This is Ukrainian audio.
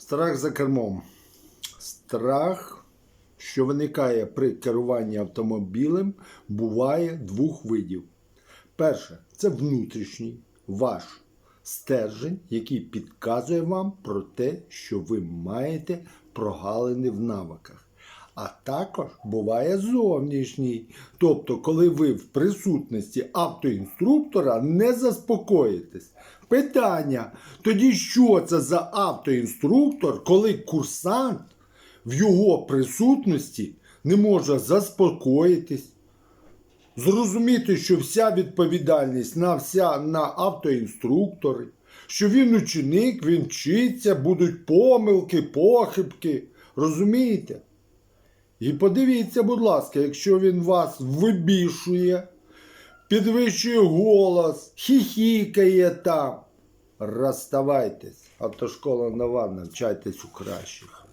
Страх за кермом. Страх, що виникає при керуванні автомобілем, буває двох видів. Перше це внутрішній ваш стержень, який підказує вам про те, що ви маєте прогалини в навиках. А також буває зовнішній. Тобто, коли ви в присутності автоінструктора не заспокоїтесь. Питання: тоді що це за автоінструктор, коли курсант в його присутності не може заспокоїтись? Зрозуміти, що вся відповідальність на вся на автоінструктори, що він ученик, він вчиться, будуть помилки, похибки. Розумієте? І подивіться, будь ласка, якщо він вас вибішує, підвищує голос, хіхікає там. Розставайтесь. Автошкола нова, навчайтесь у кращих.